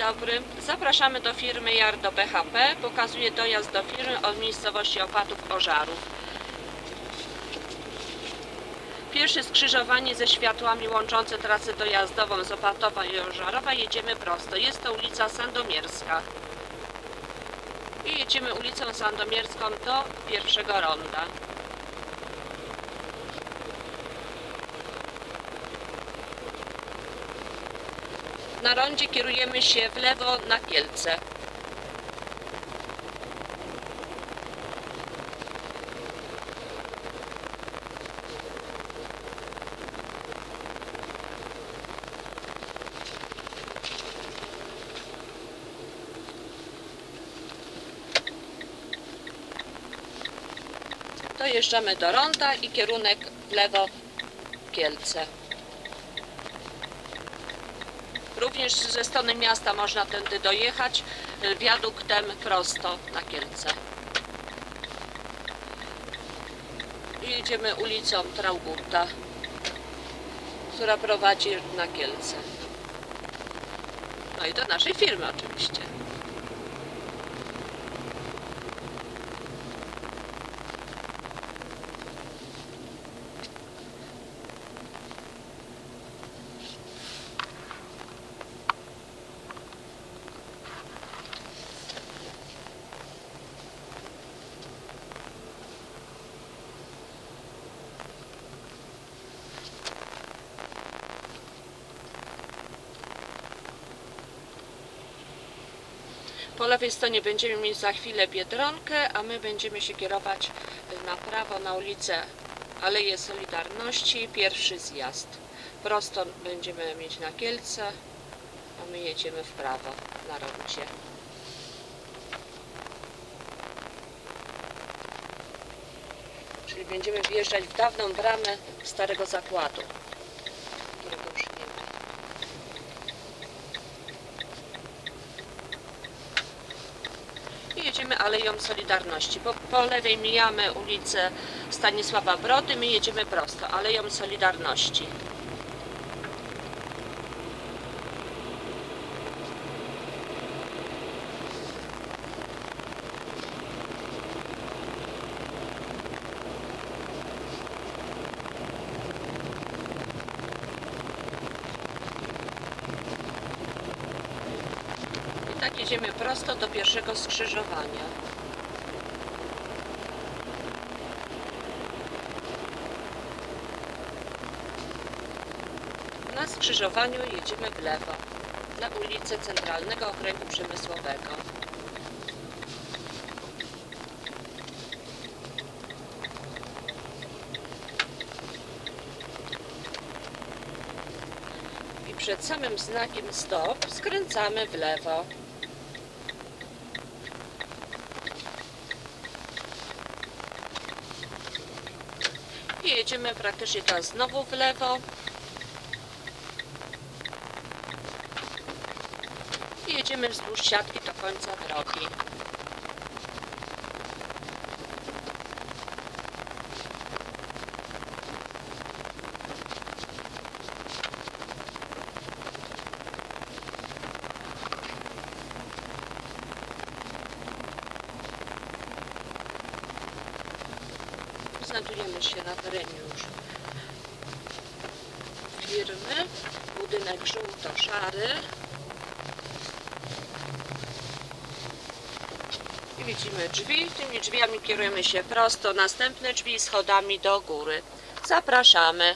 dobry. Zapraszamy do firmy Jardo BHP. Pokazuje dojazd do firmy od miejscowości Opatów Ożarów. Pierwsze skrzyżowanie ze światłami łączące trasę dojazdową z Opatowa i Ożarowa. Jedziemy prosto. Jest to ulica Sandomierska. I jedziemy ulicą Sandomierską do pierwszego ronda. Na rondzie kierujemy się w lewo na Kielce. Dojeżdżamy do ronda i kierunek w lewo Kielce. Również ze strony miasta można tędy dojechać y, wiaduktem prosto na Kielce. I jedziemy ulicą Traugutta, która prowadzi na Kielce. No i do naszej firmy oczywiście. Po lewej stronie będziemy mieć za chwilę Biedronkę, a my będziemy się kierować na prawo na ulicę Aleje Solidarności, pierwszy zjazd. Prosto będziemy mieć na Kielce, a my jedziemy w prawo na rondzie. Czyli będziemy wjeżdżać w dawną bramę starego zakładu, którego już nie ma. I jedziemy Aleją Solidarności. Po, po lewej mijamy ulicę Stanisława Brody, my jedziemy prosto, Aleją Solidarności. Tak jedziemy prosto do pierwszego skrzyżowania. Na skrzyżowaniu jedziemy w lewo, na ulicę Centralnego Okręgu Przemysłowego. Przed samym znakiem stop skręcamy w lewo. Jedziemy praktycznie teraz znowu w lewo. I jedziemy wzdłuż siatki do końca drogi. Znajdujemy się na terenie już firmy. Budynek żółto-szary. I widzimy drzwi. Tymi drzwiami kierujemy się prosto. Następne drzwi schodami do góry. Zapraszamy.